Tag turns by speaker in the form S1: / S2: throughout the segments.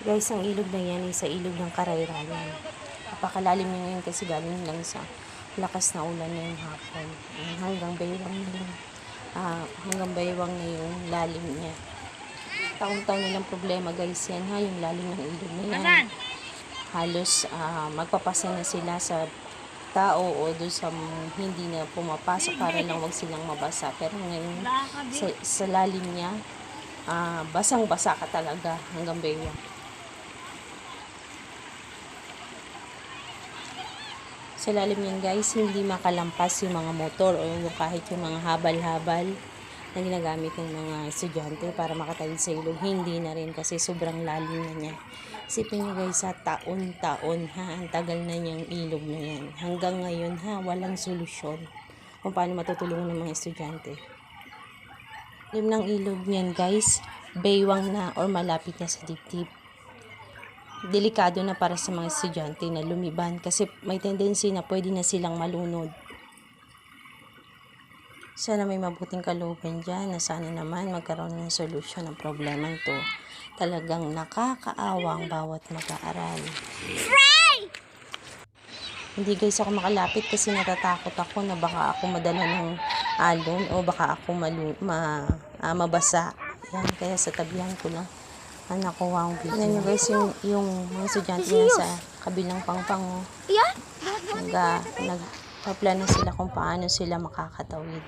S1: Guys, ang ilog na yan ay sa ilog ng Karayrayan. Napakalalim niya ngayon kasi galing lang sa lakas na ulan na yung hapon. Hanggang baywang na yung, ah, hanggang baywang na yung lalim niya. Taon-taon nilang problema guys yan ha, yung lalim ng ilog na yan. Halos ah, magpapasa na sila sa tao o doon sa hindi na pumapasok para lang wag silang mabasa. Pero ngayon, sa, sa lalim niya, ah, basang-basa ka talaga hanggang baywang. Sa lalim yan guys, hindi makalampas yung mga motor o yung kahit yung mga habal-habal na ginagamit ng mga estudyante para makatawid sa ilog. Hindi na rin kasi sobrang lalim na niya. Isipin nyo guys, sa taon-taon ha, ang tagal na niyang ilog na yan. Hanggang ngayon ha, walang solusyon kung paano matutulungan ng mga estudyante. Lim ng ilog niyan guys, baywang na or malapit na sa dibdib delikado na para sa mga estudyante na lumiban kasi may tendency na pwede na silang malunod. Sana may mabuting kalooban dyan na sana naman magkaroon ng solusyon ng problema to. Talagang nakakaawa ang bawat mag-aaral. Hindi guys ako makalapit kasi natatakot ako na baka ako madala ng alon o baka ako malu ma, ah, mabasa. Yan, kaya sa tabihan ko lang ang nakuha ang video. Tingnan nyo guys yung, yung mga estudyante na sa kabilang pangpang. oh. Nag, ah, nagpaplano sila kung paano sila makakatawid.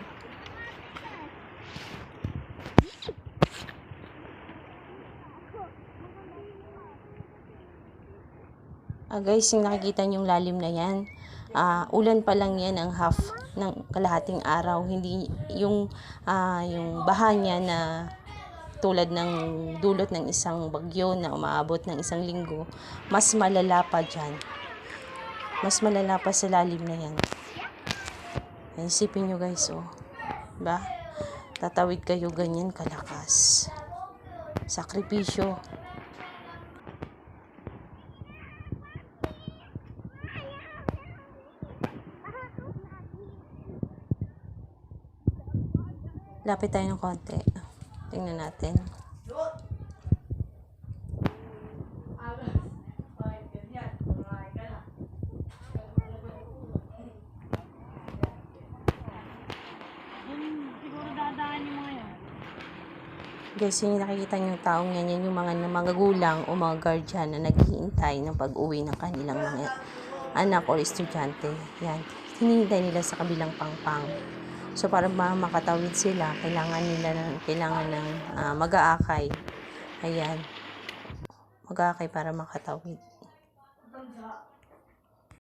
S1: Ah, guys, yung nakikita yung lalim na yan, ah, ulan pa lang yan ang half ng kalahating araw. Hindi yung, ah, yung baha niya na tulad ng dulot ng isang bagyo na umaabot ng isang linggo, mas malala pa dyan. Mas malala pa sa lalim na yan. Isipin nyo guys, oh. Ba? Tatawid kayo ganyan kalakas. Sakripisyo. Lapit tayo ng konti. Tingnan natin. Guys, yun yung nakikita niyo taong yan, yan yung mga, mga gulang o mga guardian na naghihintay ng pag-uwi ng kanilang mga anak o estudyante. Yan. Hinihintay nila sa kabilang pangpang. So, para ma- makatawid sila, kailangan nila ng, kailangan ng ah, mag-aakay. Ayan. Mag-aakay para makatawid.